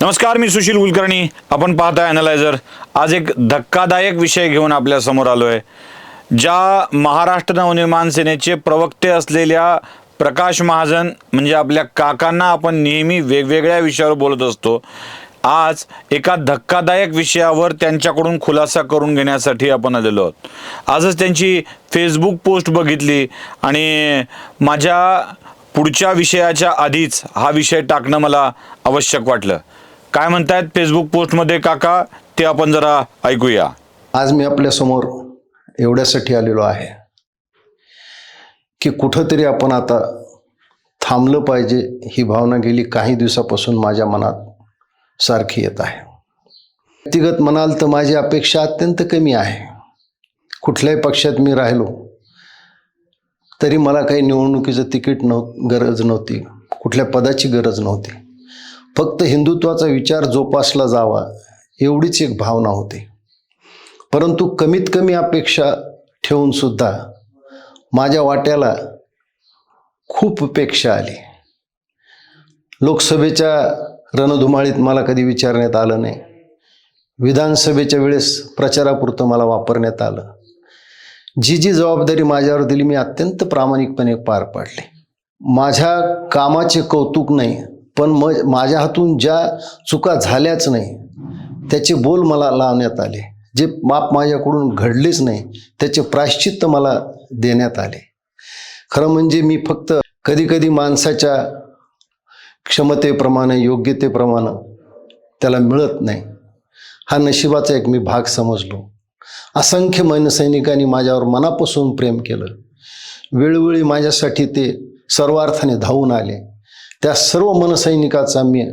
नमस्कार मी सुशील कुलकर्णी. आपण पाहताय अनालायझर आज एक धक्कादायक विषय घेऊन आपल्यासमोर आलोय. ज्या महाराष्ट्र नवनिर्माण सेनेचे प्रवक्ते असलेल्या प्रकाश महाजन म्हणजे आपल्या काकांना आपण नेहमी वेगवेगळ्या विषयावर बोलत असतो. आज एका धक्कादायक विषयावर त्यांच्याकडून खुलासा करून घेण्यासाठी आपण आलेलो आहोत. आजच त्यांची फेसबुक पोस्ट बघितली आणि माझ्या पुढच्या विषयाच्या आधीच हा विषय टाकणं मला आवश्यक वाटलं. काय म्हणतायत फेसबुक पोस्टमध्ये काका? ते आपण जरा ऐकूया. आज मी आपल्यासमोर एवढ्यासाठी आलेलो आहे की कुठंतरी आपण आता थांबलं पाहिजे ही भावना गेली काही दिवसापासून माझ्या मनात सारखी येत आहे. व्यक्तिगत म्हणाल तर माझी अपेक्षा अत्यंत कमी आहे. कुठल्याही पक्षात मी राहिलो तरी मला काही निवडणुकीचं तिकीट नव्ह गरज नव्हती. कुठल्या पदाची गरज नव्हती. फक्त हिंदुत्वाचा विचार जोपासला जावा एवढीच एक भावना होती. परंतु कमीत कमी अपेक्षा ठेवूनसुद्धा माझ्या वाट्याला खूप अपेक्षा आली. लोकसभेच्या रणधुमाळीत मला कधी विचारण्यात आलं नाही. विधानसभेच्या वेळेस प्रचारापुरतं मला वापरण्यात आलं. जी जी जबाबदारी माझ्यावर दिली मी अत्यंत प्रामाणिकपणे पार पाडली. माझ्या कामाचे कौतुक नाही पण म माझ्या हातून ज्या चुका झाल्याच नाही त्याचे बोल मला लावण्यात आले. जे माप माझ्याकडून घडलेच नाही त्याचे प्रायश्चित्त मला देण्यात आले. खरं म्हणजे मी फक्त कधी कधी माणसाच्या क्षमतेप्रमाणे योग्यतेप्रमाणे त्याला मिळत नाही. हा नशिबाचा एक मी भाग समजलो. असंख्य मनसैनिकांनी माझ्यावर मनापासून प्रेम केलं. वेळोवेळी माझ्यासाठी ते सर्वार्थाने धावून आले. त्या सर्व मनसैनिकाचा मी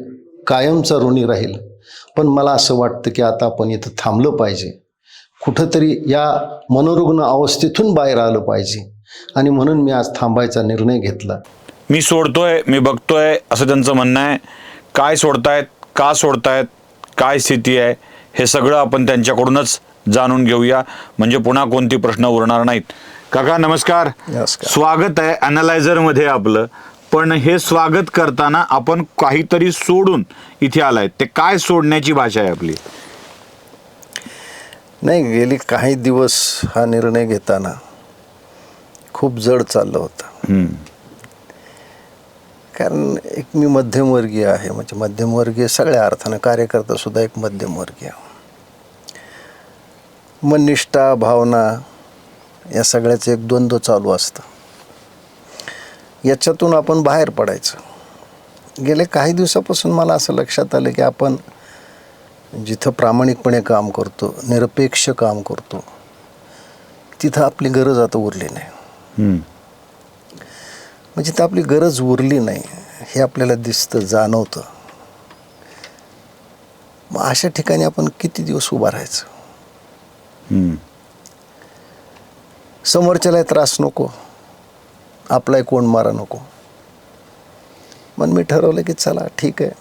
कायमचा ऋणी राहील. पण मला असं वाटतं की आता आपण इथं थांबलं पाहिजे. कुठंतरी या मनोरुग्ण अवस्थेतून बाहेर आलं पाहिजे. आणि म्हणून मी आज थांबायचा निर्णय घेतला. मी सोडतोय मी बघतोय असं त्यांचं म्हणणं आहे. काय सोडतायत का सोडतायत काय स्थिती आहे हे सगळं आपण त्यांच्याकडूनच जाणून घेऊया. म्हणजे पुन्हा कोणती प्रश्न उरणार नाहीत. काका नमस्कार. स्वागत आहे अनालायझरमध्ये आपलं. पण हे स्वागत करताना आपण काहीतरी सोडून इथे आलाय. ते काय सोडण्याची भाषा आहे आपली? नाही गेली काही दिवस हा निर्णय घेताना खूप जड चाललं होतं. कारण एक मी मध्यमवर्गीय आहे म्हणजे मध्यमवर्गीय सगळ्या अर्थानं कार्यकर्ता सुद्धा एक मध्यमवर्गीय. मननिष्ठा भावना या सगळ्याचं एक द्वंद्व चालू असतं. याच्यातून आपण बाहेर पडायचं. गेले काही दिवसापासून मला असं लक्षात आलं की आपण जिथं प्रामाणिकपणे काम करतो निरपेक्ष काम करतो तिथं आपली गरज आता उरली नाही. म्हणजे तर आपली गरज उरली नाही हे आपल्याला दिसतं जाणवतं. मग अशा ठिकाणी आपण किती दिवस उभा राहायचं? हम्म. समोरच्यालाही त्रास नको. आपलाही कोण मारा नको. मग मी ठरवलं की चला ठीक आहे.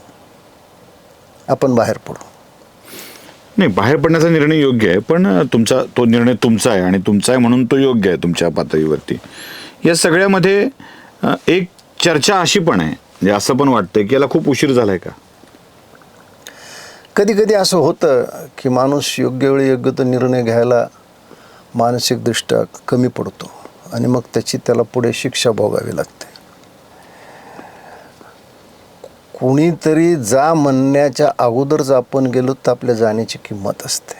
आपण बाहेर पडू. नाही बाहेर पडण्याचा निर्णय योग्य आहे पण तुमचा तो निर्णय तुमचा आहे आणि तुमचा आहे म्हणून तो योग्य आहे तुमच्या पातळीवरती. या सगळ्यामध्ये एक चर्चा अशी पण आहे म्हणजे असं पण वाटतंय की याला खूप उशीर झालाय का? कधी कधी असं होतं की माणूस योग्य वेळी योग्य तो निर्णय घ्यायला मानसिकदृष्ट्या कमी पडतो. आणि मग त्याची त्याला पुढे शिक्षा भोगावी लागते. कुणीतरी जा म्हणण्याच्या अगोदरच आपण गेलो तर आपल्या जाण्याची किंमत असते.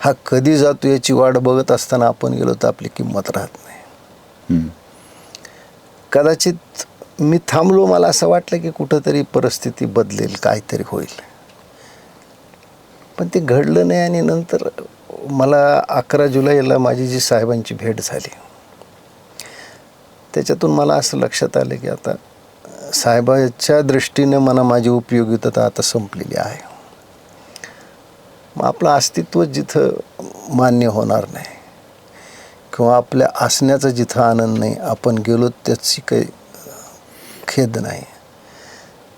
हा कधी जातो याची वाट बघत असताना आपण गेलो तर आपली किंमत राहत नाही. हम्म. कदाचित मी थांबलो मला असं वाटलं की कुठंतरी परिस्थिती बदलेल काहीतरी होईल. पण ते घडलं नाही आणि नंतर मला अकरा जुलैला माझी जी साहेबांची भेट झाली त्याच्यातून मला असं लक्षात आलं की आता साहेबाच्या दृष्टीने मला माझी उपयोगिता आता संपलेली आहे. मग आपलं अस्तित्व जिथं मान्य होणार नाही किंवा आपल्या असण्याचा जिथं आनंद नाही आपण गेलो त्याची काही खेद नाही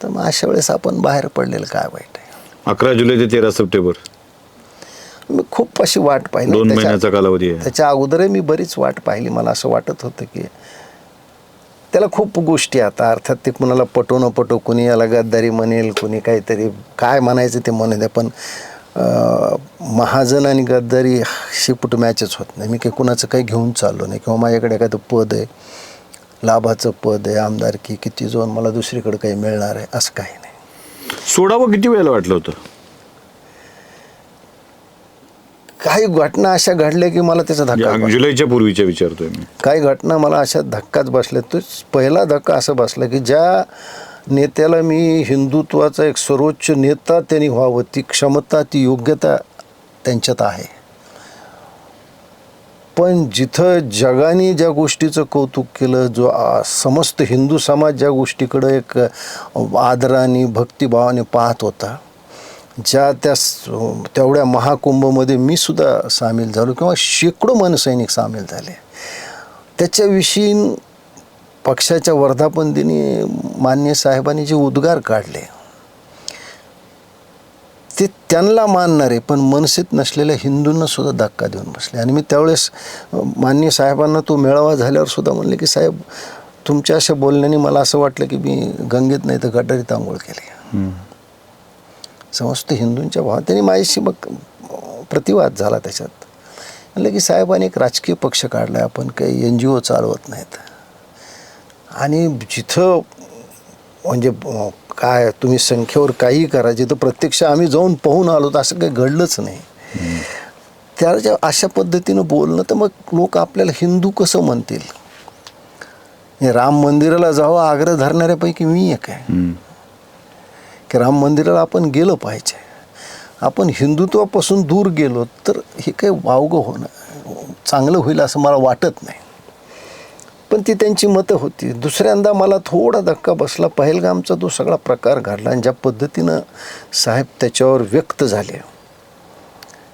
तर मग अशा वेळेस आपण बाहेर पडलेलं काय वाईट आहे? अकरा जुलै ते तेरा सप्टेंबर. मी खूप अशी वाट पाहिली. दोन त्याच्या- महिन्याचा कालावधी आहे. त्याच्या अगोदरही मी बरीच वाट पाहिली. मला असं वाटत होतं की त्याला खूप गोष्टी आता. अर्थात ते कुणाला पटो न पटो कुणी याला गद्दारी म्हणेल कुणी काहीतरी काय म्हणायचं ते म्हणू द्या पण अं, महाजन आणि गद्दारी शिपूट मॅचच होत नाही. मी काही कुणाचं काही घेऊन चाललो नाही. किंवा माझ्याकडे एखादं पद आहे लाभाचं पद आहे आमदारकी किती जाऊन मला दुसरीकडे काही मिळणार आहे असं काही नाही. सोडावं किती वेळेला वाटलं होतं? काही घटना अशा घडल्या की मला त्याचा धक्का या जुलैच्या पूर्वीच्या विचारतोय मी. काही घटना मला अशा धक्काच बसल्या. तो पहिला धक्का असं बसला की ज्या नेत्याला मी हिंदुत्वाचा एक सर्वोच्च नेता त्यांनी व्हावं ती क्षमता ती योग्यता त्यांच्यात आहे. पण जिथं जगाने ज्या गोष्टीचं कौतुक केलं जो आ, समस्त हिंदू समाज ज्या गोष्टीकडं एक आदराने भक्तिभावाने पाहत होता ज्या त्या तेवढ्या महाकुंभमध्ये मी सुद्धा सामील झालो किंवा शेकडो मनसैनिक सामील झाले. त्याच्याविषयी पक्षाच्या वर्धापन दिनी मान्य साहेबांनी जे उद्गार काढले ते त्यांना मानणारे पण मनसेत नसलेल्या हिंदूंना सुद्धा धक्का देऊन बसले. आणि मी त्यावेळेस मान्य साहेबांना तो मेळावा झाल्यावर सुद्धा म्हणले की साहेब तुमच्या अशा बोलण्याने मला असं वाटलं की मी गंगेत नाही तर गटारीत आंघोळ केली. समस्त हिंदूंच्या भावात. त्यांनी माझ्याशी मग प्रतिवाद झाला त्याच्यात. म्हणलं की साहेबांनी एक राजकीय पक्ष काढला आहे आपण काही एन जी ओ चालवत नाहीत. आणि जिथं म्हणजे काय तुम्ही संख्येवर काही करा जिथं प्रत्यक्ष आम्ही जाऊन पाहून आलो तर असं काही घडलंच नाही. त्याच्या अशा पद्धतीनं बोलणं तर मग लोक आपल्याला हिंदू कसं म्हणतील? राम मंदिराला जावं आग्रह धरणाऱ्यापैकी मी एक आहे. की राम मंदिराला आपण गेलं पाहिजे. आपण हिंदुत्वापासून दूर गेलो तर हे काही वावगं होणं चांगलं होईल असं मला वाटत नाही. पण ती त्यांची मतं होती. दुसऱ्यांदा मला थोडा धक्का बसला. पहिलगामचा तो सगळा प्रकार घडला आणि ज्या पद्धतीनं साहेब त्याच्यावर व्यक्त झाले.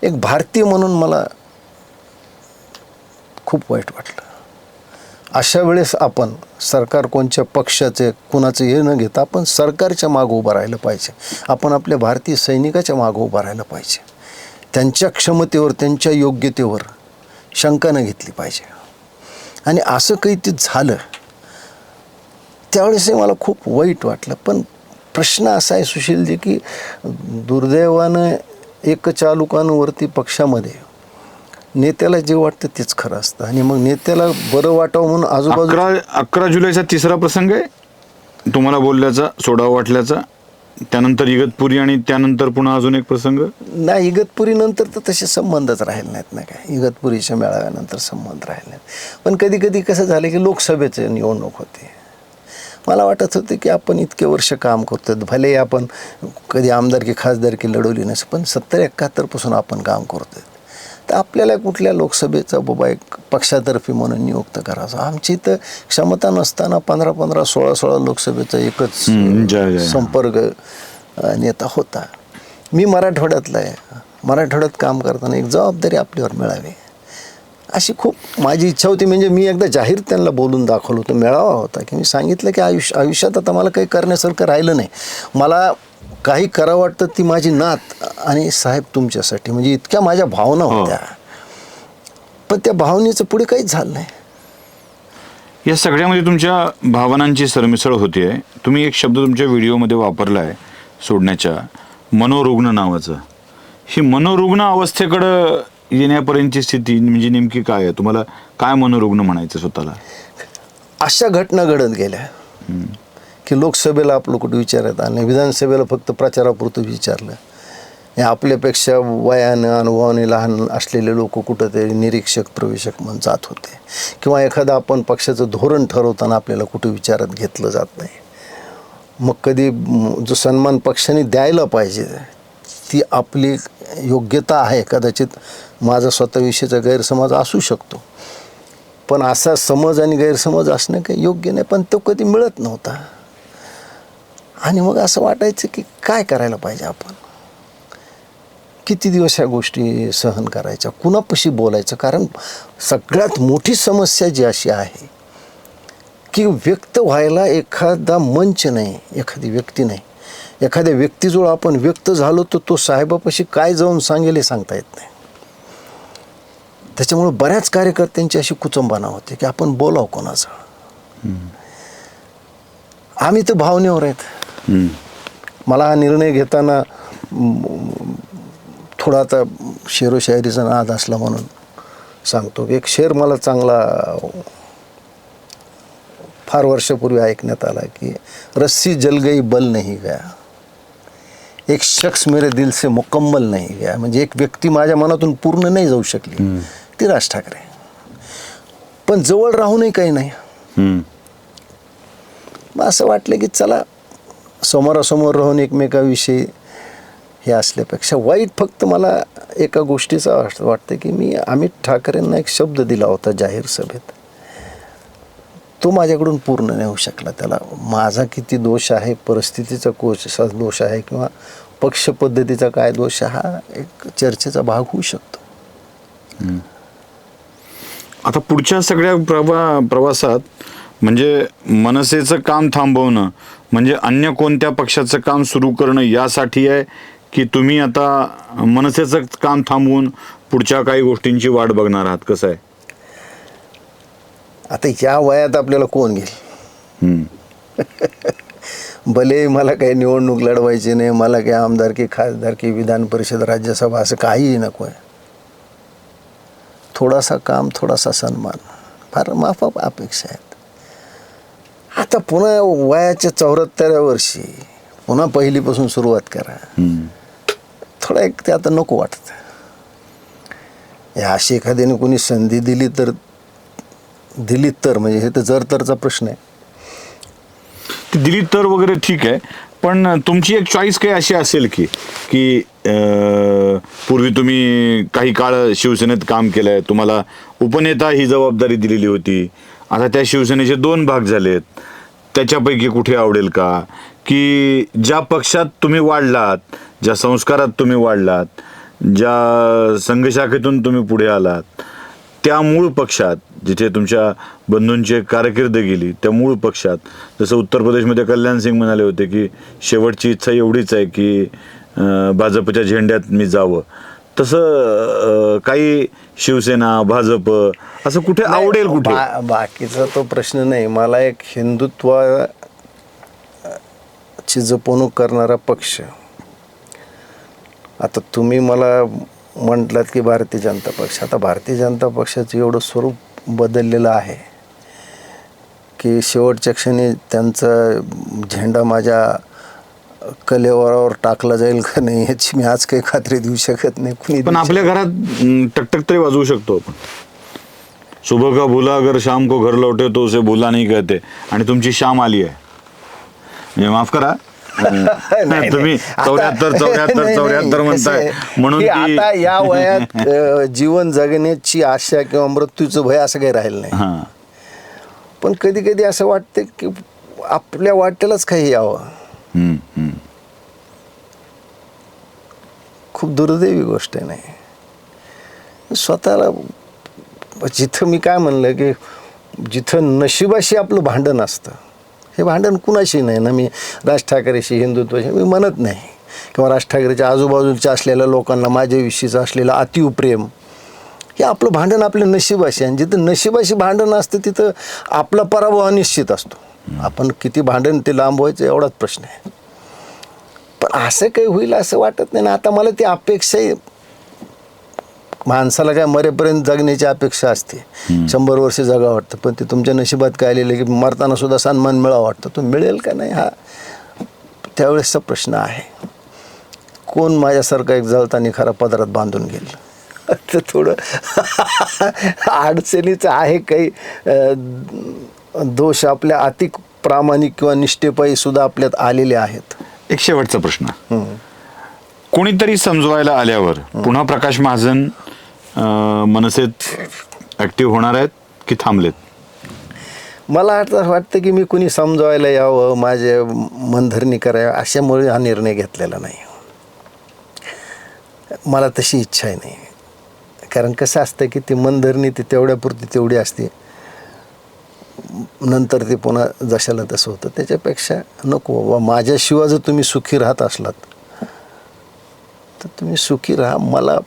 एक भारतीय म्हणून मला खूप वाईट वाटलं. अशा वेळेस आपण सरकार कोणत्या पक्षाचे कुणाचं हे न घेता आपण सरकारच्या मागं उभं राहिलं पाहिजे. आपण आपल्या भारतीय सैनिकाच्या मागं उभं राहिलं पाहिजे. त्यांच्या क्षमतेवर त्यांच्या योग्यतेवर शंका न घेतली पाहिजे. आणि असं काही ते झालं त्यावेळेस हे मला खूप वाईट वाटलं. पण प्रश्न असा आहे सुशीलजी की दुर्दैवानं एक चालुकांवरती पक्षामध्ये नेत्याला जे वाटतं तेच खरं असतं. आणि मग नेत्याला बरं वाटावं म्हणून आजूबाजू अकरा अकरा जुलैचा तिसरा प्रसंग आहे. तुम्हाला बोलल्याचा सोडावा वाटल्याचा. त्यानंतर इगतपुरी आणि त्यानंतर पुन्हा अजून एक प्रसंग. नाही इगतपुरीनंतर तर तसे संबंधच राहिले नाहीत ना काय इगतपुरीच्या मेळाव्यानंतर संबंध राहिले नाहीत. पण कधी कधी कसं झालं की लोकसभेचे निवडणूक होते. मला वाटत होतं की आपण इतके वर्ष काम करतो भले आपण कधी आमदारकी खासदारकी लढवली नसे पण सत्तर एकाहत्तरपासून आपण काम करतोय. तर आपल्याला कुठल्या लोकसभेचा बाबा एक पक्षातर्फी म्हणून नियुक्त करायचं? आमची तर क्षमता नसताना पंधरा पंधरा सोळा सोळा लोकसभेचा एकच. संपर्क नेता होता. मी मराठवाड्यातला आहे. मराठवाड्यात काम करताना एक जबाबदारी आपल्यावर मिळावी. अशी खूप माझी इच्छा होती. म्हणजे मी एकदा जाहीर त्यांना बोलून दाखवलं होतं मेळावा होता की मी सांगितलं की आयुष्य आयुष्यात आता मला काही करण्यासारखं राहिलं नाही. मला काही करावं वाटतं ती माझी नात आणि साहेब तुमच्यासाठी. म्हणजे इतक्या माझ्या भावना हो. होत्या. पण त्या भावनेचं पुढे काहीच झालं नाही. या सगळ्यामध्ये तुमच्या भावनांची सरमिसळ होते तुम्ही एक शब्द तुमच्या व्हिडिओमध्ये वापरला आहे सोडण्याच्या. मनोरुग्ण नावाचं. ही मनोरुग्ण अवस्थेकडं येण्यापर्यंतची स्थिती म्हणजे नेमकी काय आहे? तुम्हाला काय मनोरुग्ण म्हणायचं स्वतःला? अशा घटना घडत गेल्या. की लोकसभेला आपलं कुठं विचारत आणि विधानसभेला फक्त प्रचारापुरतं विचारलं. हे आपल्यापेक्षा वयानं अनुभवाने लहान असलेले लोक कुठंतरी निरीक्षक प्रवेशक म्हणून जात होते. किंवा एखादं आपण पक्षाचं धोरण ठरवताना आपल्याला कुठं विचारात घेतलं जात नाही. मग कधी जो सन्मान पक्षाने द्यायला पाहिजे ती आपली योग्यता आहे. कदाचित माझा स्वतःविषयीचा गैरसमज असू शकतो. पण असा समज आणि गैरसमज असणं काही योग्य नाही. पण तो कधी मिळत नव्हता. आणि मग असं वाटायचं की काय करायला पाहिजे आपण? किती दिवस ह्या गोष्टी सहन करायच्या? कुणापाशी बोलायचं? कारण सगळ्यात मोठी समस्या जी अशी आहे की व्यक्त व्हायला एखादा मंच नाही एखादी व्यक्ती नाही. एखाद्या व्यक्तीजवळ आपण व्यक्त झालो तर तो साहेबापाशी काय जाऊन सांगेल हे सांगता येत नाही. त्याच्यामुळे बऱ्याच कार्यकर्त्यांची अशी कुचंबना होते की आपण बोलाव कोणाचं आम्ही तर भावनेवर आहेत. मला हा निर्णय घेताना थोडा आता शेरोशायरीचा नाद असला म्हणून सांगतो. एक शेर मला चांगला फार वर्षापूर्वी ऐकण्यात आला की रस्सी जल गई बल नहीं गया. एक शख्स मेरे दिल से मुकम्मल नाही गया. म्हणजे एक व्यक्ती माझ्या मनातून पूर्ण नाही जाऊ शकली. ती राज ठाकरे. पण जवळ राहूनही काही नाही. असं वाटलं की चला समोरासमोर राहून एकमेकाविषयी हे असल्यापेक्षा वाईट फक्त मला एका गोष्टीचा वाटतं की मी अमित ठाकरेंना एक शब्द दिला होता जाहीर सभेत. तो माझ्याकडून पूर्ण नाही होऊ शकला. त्याला माझा किती दोष आहे परिस्थितीचा कोशचा दोष आहे किंवा पक्ष पद्धतीचा काय दोष हा एक चर्चेचा भाग होऊ शकतो. आता पुढच्या सगळ्या प्रवा प्रवासात म्हणजे मनसेचं काम थांबवणं म्हणजे अन्य कोणत्या पक्षाचं काम सुरू करणं यासाठी आहे की तुम्ही आता मनसेचं काम थांबवून पुढच्या काही गोष्टींची वाट बघणार आहात? कसं आहे? आता या वयात आपल्याला कोण घेईल. भले मला काही निवडणूक लढवायची नाही मला काही आमदारकी खासदारकी विधान परिषद राज्यसभा असं काहीही नको आहे. थोडासा काम थोडासा सन्मान फार माफाप अपेक्षा आहेत आता पुन्हा वयाच्या चौऱ्याहत्तराव्या वर्षी पुन्हा पहिलीपासून सुरुवात करा. थोडा एक ते आता नको वाटतं. या अशी एखाद्याने कोणी संधी दिली तर दिली तर म्हणजे हे तर जर तरचा प्रश्न आहे. ती दिली तर वगैरे ठीक आहे पण तुमची एक चॉईस काही अशी असेल की की पूर्वी तुम्ही काही काळ शिवसेनेत काम केलंय तुम्हाला उपनेता ही जबाबदारी दिलेली होती आता त्या शिवसेनेचे दोन भाग झालेत. त्याच्यापैकी कुठे आवडेल का? की ज्या पक्षात तुम्ही वाढलात ज्या संस्कारात तुम्ही वाढलात ज्या संघशाखेतून तुम्ही पुढे आलात त्या मूळ पक्षात जिथे तुमच्या बंधूंची कारकीर्द गेली त्या मूळ पक्षात जसं उत्तर प्रदेशमध्ये कल्याण सिंग म्हणाले होते की शेवटची इच्छा एवढीच आहे की भाजपच्या झेंड्यात मी जावं. तसं अं, काही शिवसेना भाजप असं कुठे आवडेल कुठे? बा- बाकीचा तो प्रश्न नाही. मला एक हिंदुत्व ची जपवणूक करणारा पक्ष. आता तुम्ही मला म्हटलात की भारतीय जनता पक्ष. आता भारतीय जनता पक्षाचं एवढं स्वरूप बदललेलं आहे की शेवटच्या क्षणी त्यांचा झेंडा माझ्या कलेवरावर टाकला जाईल का नाही याची मी आज काही खात्री देऊ शकत नाही. कुणी पण देऊ आपल्या घरात अं, टकटक तरी वाजवू शकतो आपण. सुबह का भुला अगर शाम को घर लौटे तो उसे भुला नाही कहते. आणि तुमची शाम आली आहे. म्हणजे माफ करा. नाही, तुम्ही नाही. चौऱ्याहत्तर आता- चौऱ्याहत्तर नाही, नाही, चौऱ्याहत्तर म्हणताय. आहे, म्हणून की आता या वयात अ, जीवन जगण्याची आशा किंवा मृत्यूचं भय असं काही राहिलं नाही. हा. पण कधी कधी असं वाटतं की आपल्या वाटेलाच काही यावं. खूप दुर्दैवी गोष्ट आहे नाही स्वतःला जिथं मी काय म्हणलं की जिथं नशिबाशी आपलं भांडण असतं हे भांडण कुणाशी नाही ना? मी राज ठाकरेशी हिंदुत्वाशी मी म्हणत नाही. किंवा राज ठाकरेच्या आजूबाजूच्या असलेल्या लोकांना माझ्याविषयीचं असलेलं अतिप्रेम हे आपलं भांडण आपल्या नशिबाशी आणि जिथं नशिबाशी भांडण असतं तिथं आपला पराभव अनिश्चित असतो. आपण किती भांडण ते लांबवायचं एवढाच प्रश्न आहे. पण असं काही होईल असं वाटत नाही ना. आता मला ती अपेक्षा आहे. माणसाला काय मरेपर्यंत जगण्याची अपेक्षा असते. शंभर वर्ष जगा वाटतं. पण ते तुमच्या नशिबात काय आलेलं आहे की मरताना सुद्धा सन्मान मिळावा वाटतं. तो मिळेल का नाही हा त्यावेळेसचा प्रश्न आहे. कोण माझ्यासारखा एक जळतानी खरा पदरात बांधून गेलं तर थोडं अडचणीचं आहे काही. दोष आपल्या अति प्रामाणिक किंवा निष्ठेपायी सुद्धा आपल्यात आलेले आहेत. एक शेवटचा प्रश्न. कोणीतरी समजवायला आल्यावर पुन्हा प्रकाश महाजन मनसेत ऍक्टिव्ह होणार आहेत की थांबलेत? मला आता वाटतं की मी कुणी समजवायला यावं माझे मनधरणी करावं अशामुळे हा निर्णय घेतलेला नाही. मला तशी इच्छाही नाही. कारण कसं असतं की ती मनधरणी ती तेवढ्यापुरती तेवढी असते. नंतर ते पुन्हा जशाला तसं होतं. त्याच्यापेक्षा नको बाबा माझ्याशिवाय जर तुम्ही सुखी राहत असलात तर तुम्ही सुखी राहा. मला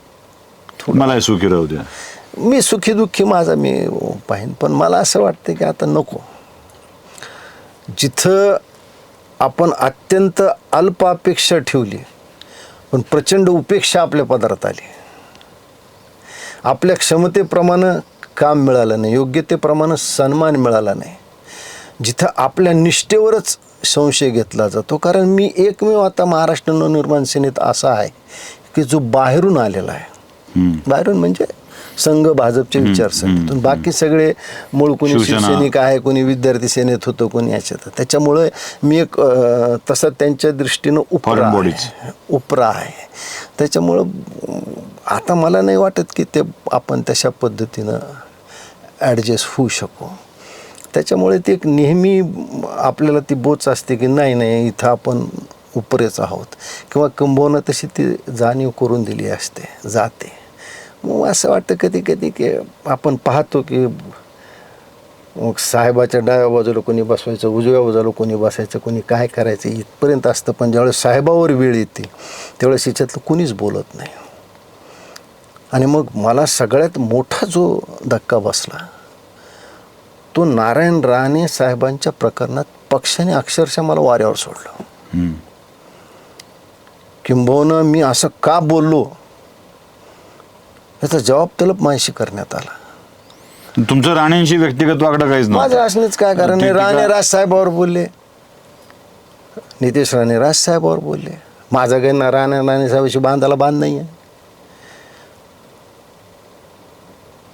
मला सुखी राहू द्या. मी सुखी दुःखी माझा मी पाहीन पण मला असं वाटतं की आता नको. जिथं आपण अत्यंत अल्प अपेक्षा ठेवली पण प्रचंड उपेक्षा आपल्या पदार्थ आली. आपल्या क्षमतेप्रमाणे काम मिळालं नाही. योग्यतेप्रमाणे सन्मान मिळाला नाही. जिथं आपल्या निष्ठेवरच संशय घेतला जातो. कारण मी एकमेव आता महाराष्ट्र नवनिर्माण सेनेत असा आहे की जो बाहेरून आलेला आहे. बाहेरून म्हणजे संघ भाजपचे विचारसरणीतून बाकी सगळे मूळ कोणी शिवसेना. शिवसैनिक आहे कोणी विद्यार्थी सेनेत होतं कोणी याच्यात. त्याच्यामुळे मी एक तसं त्यांच्या दृष्टीनं उपरा. उपरा आहे. त्याच्यामुळं आता मला नाही वाटत की ते आपण तशा पद्धतीनं ॲडजस्ट होऊ शकू. त्याच्यामुळे ते एक नेहमी आपल्याला ती बोच असते की नाही नाही इथं आपण उपरेच आहोत. किंवा किंबहुना तशी ती जाणीव करून दिली असते जाते. मग असं वाटतं कधी कधी की आपण पाहतो की मग साहेबाच्या डाव्या बाजूला कोणी बसवायचं उजव्या बाजूला कोणी बसायचं कोणी काय करायचं इथपर्यंत असतं. पण ज्यावेळेस साहेबावर वेळ येते त्यावेळेस याच्यातलं कुणीच बोलत नाही. आणि मग मला सगळ्यात मोठा जो धक्का बसला तो नारायण राणे साहेबांच्या प्रकरणात पक्षाने अक्षरशः मला वाऱ्यावर सोडलं. किंबहुना मी असं का बोललो याचा जबाब तलब माझ्याशी करण्यात आला. तुमचं राणेंशी व्यक्तिगत वाकडं काहीच माझं नव्हतं काय कारण आहे आहे. राणे राजसाहेबावर बोलले. नितेश राणे राजसाहेबावर बोलले. माझा काही ना राणे राणे साहेबाशी बांधायला बांध नाही आहे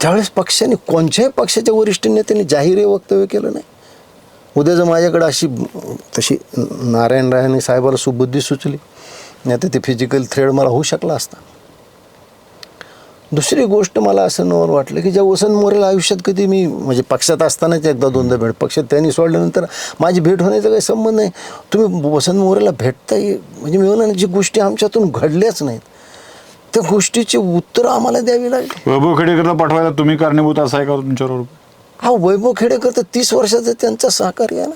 त्यावेळेस पक्षाने कोणत्याही पक्षाच्या वरिष्ठ नेत्यांनी जाहीर वक्तव्य केलं नाही उद्या जर माझ्याकडे अशी तशी नारायण राणे साहेबाला सुबुद्धी सुचली नाही तर ते फिजिकल थ्रेड मला होऊ शकला असता. दुसरी गोष्ट मला असं नवल वाटलं की ज्या वसंत मोरेला आयुष्यात कधी मी म्हणजे पक्षात असतानाच एकदा दोनदा भेट पक्षात त्यांनी सोडल्यानंतर माझी भेट होण्याचा काही संबंध नाही. तुम्ही वसंत मोरेला भेटता ये- म्हणजे मी म्हणा जी गोष्टी आमच्यातून घडल्याच नाहीत. त्या गोष्टीची उत्तरं आम्हाला द्यावी लागली. वैभव खेडेकरला पाठवायला तुम्ही कारणीभूत असं आहे का तुमच्याबरोबर हा वैभव खेडेकर तर तीस वर्षाचा त्यांचा सहकार्य आहे ना.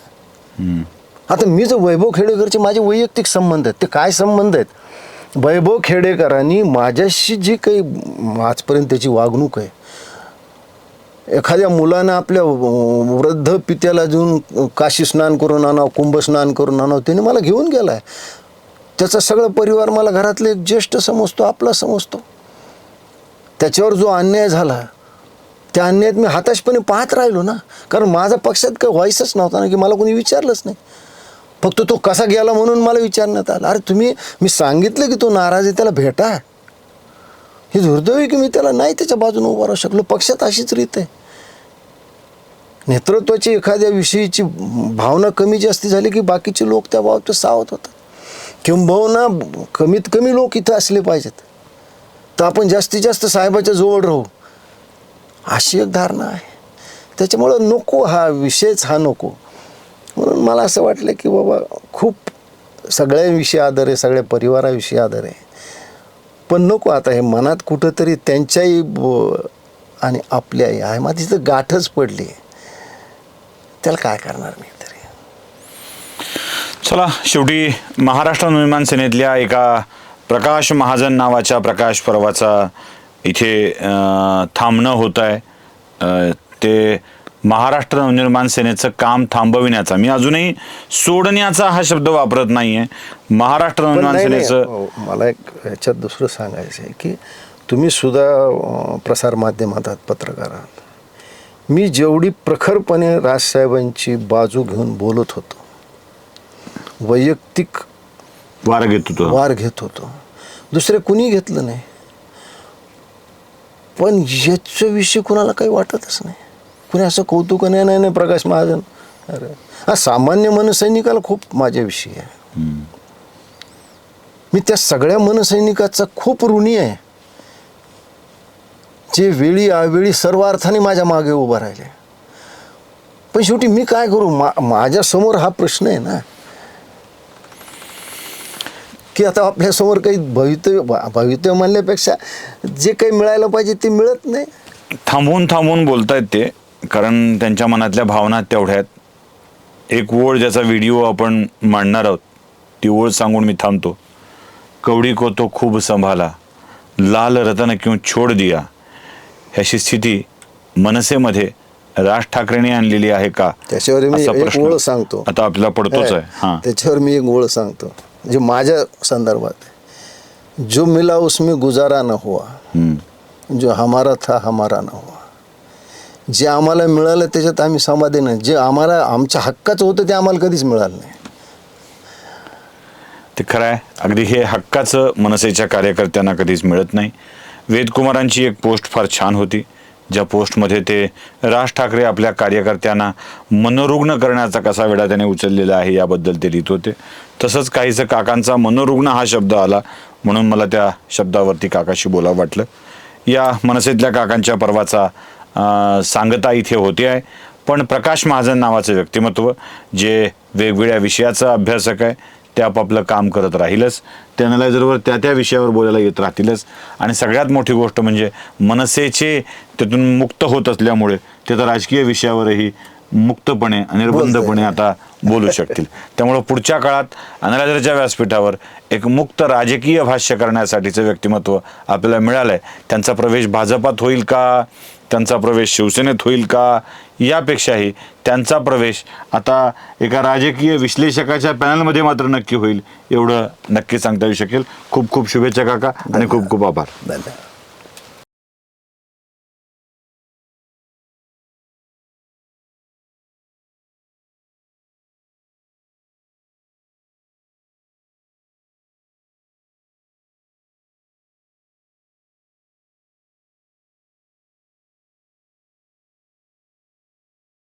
हम्म. आता मी जो वैभव खेडेकरचे माझे वैयक्तिक संबंध आहेत ते काय संबंध आहेत? वैभव खेडेकरांनी माझ्याशी जी काही आजपर्यंत त्याची वागणूक आहे एखाद्या मुलानं आपल्या वृद्ध पित्याला जाऊन काशी स्नान करून आणावं कुंभ स्नान करून आणावं त्याने मला घेऊन गेला आहे त्याचा सगळा परिवार मला घरातले एक ज्येष्ठ समजतो आपला समजतो. त्याच्यावर जो अन्याय झाला त्या अन्यायात मी हाताशपणे पाहत राहिलो ना. कारण माझा पक्षात काही व्हायचंच नव्हता ना की मला कोणी विचारलंच नाही. फक्त तो कसा गेला म्हणून मला विचारण्यात आला. अरे तुम्ही मी सांगितलं की तो नाराज आहे त्याला भेटा. हे दुर्दैव की मी त्याला नाही त्याच्या बाजूने उभा राहू शकलो? पक्षात अशीच रीत आहे. नेतृत्वाची एखाद्या विषयीची भावना कमी जास्ती झाली की बाकीचे लोक त्या बाबतीत सावत होतात. किंबहुना कमीत कमी लोक इथं असले पाहिजेत. तर आपण जास्तीत जास्त साहेबाच्या जवळ राहू. अशी एक धारणा आहे. त्याच्यामुळं नको हा विषयच हा नको. म्हणून मला असं वाटलं की बाबा खूप सगळ्याविषयी आदर आहे सगळ्या परिवाराविषयी आदर आहे. पण नको आता हे मनात कुठंतरी त्यांच्याही आणि आपल्याही आहे. मग तिथं गाठच पडली. त्याला काय करणार मी तरी? चला शेवटी महाराष्ट्र नवनिर्माण सेनेतल्या एका प्रकाश महाजन नावाच्या प्रकाश पर्वाचा इथे थांबणं होत आहे ते महाराष्ट्र नवनिर्माण सेनेचं काम थांबविण्याचा. मी अजूनही सोडण्याचा हा शब्द वापरत नाहीये. महाराष्ट्र नवनिर्माण सेनेचं हो, मला एक ह्याच्यात दुसरं सांगायचं आहे की तुम्ही सुद्धा अं, प्रसारमाध्यमात आहात पत्रकार आहात. मी जेवढी प्रखरपणे राजसाहेबांची बाजू घेऊन बोलत होतो वैयक्तिक वार घेत होतो. वार घेत होतो. दुसरे कुणी घेतलं नाही. पण याच्या विषयी कुणाला काही वाटतच नाही. कुणी असं कौतुक नाही नाही नाही प्रकाश महाजन. अरे. हा सामान्य मनसैनिकाला खूप माझ्याविषयी आहे. मी त्या सगळ्या मनसैनिकाचा खूप ऋणी आहे. जे वेळी अवेळी सर्व अर्थाने माझ्या मागे उभं राहिले. पण शेवटी मी काय करू? मा माझ्यासमोर हा प्रश्न आहे ना. की आता आपल्यासमोर काही भवितव्य भवितव्य म्हणल्यापेक्षा जे काही मिळायला पाहिजे ते मिळत नाही. थांबवून थांबवून बोलतायत ते. कारण त्यांच्या मनातल्या भावना तेवढ्या आहेत. एक ओळ ज्याचा व्हिडिओ आपण मांडणार आहोत ती ओळ सांगून मी थांबतो. कवडी को तो खूप संभाला लाल रतन क्यों छोड दिया? ह्याची स्थिती मनसेमध्ये राज ठाकरेंनी आणलेली आहे का? त्याच्यावर मी एक ओळ सांगतो. आता आपल्याला पडतोच आहे. हा. त्याच्यावर मी एक ओळ सांगतो. जे माझ्या संदर्भात. जो मिला उसमें गुजारा न हुआ. जो हमारा था हमारा न हुआ. जे आम्हाला मिळालं त्याच्यात आम्ही समाधी नाही. जे आम्हाला आमच्या हक्काचं होतं ते आम्हाला कधीच मिळालं नाही. ते खरं आहे. अगदी हे हक्काचं मनसेच्या कार्यकर्त्यांना कधीच मिळत नाही. वेदकुमारांची एक पोस्ट फार छान होती ज्या पोस्टमध्ये ते राज ठाकरे आपल्या कार्यकर्त्यांना मनोरुग्ण करण्याचा कसा वेळा त्याने उचललेला आहे याबद्दल ते लिहित होते. तसंच काहीचं काकांचा मनोरुग्ण हा शब्द आला म्हणून मला त्या शब्दावरती काकाशी बोलावं वाटलं. या मनसेतल्या काकांच्या पर्वाचा सांगता इथे होते आहे. पण प्रकाश महाजन नावाचं व्यक्तिमत्व जे वेगवेगळ्या विषयाचा अभ्यासक आहे ते आपापलं काम करत राहीलच. ते अनालायझरवर त्या त्या विषयावर बोलायला येत राहतीलच. आणि सगळ्यात मोठी गोष्ट म्हणजे मनसेचे त्यातून मुक्त होत असल्यामुळे ते तर राजकीय विषयावरही मुक्तपणे निर्बंधपणे आता बोलू शकतील. त्यामुळं पुढच्या काळात अनालायझरच्या व्यासपीठावर एक मुक्त राजकीय भाष्य करण्यासाठीचं व्यक्तिमत्व आपल्याला मिळालंय. त्यांचा प्रवेश भाजपात होईल का? त्यांचा प्रवेश शिवसेनेत होईल का यापेक्षाही त्यांचा प्रवेश आता एका राजकीय विश्लेषकाच्या पॅनलमध्ये मात्र नक्की होईल एवढं नक्की सांगता येऊ शकेल. खूप खूप शुभेच्छा काका आणि खूप खूप आभार. धन्यवाद.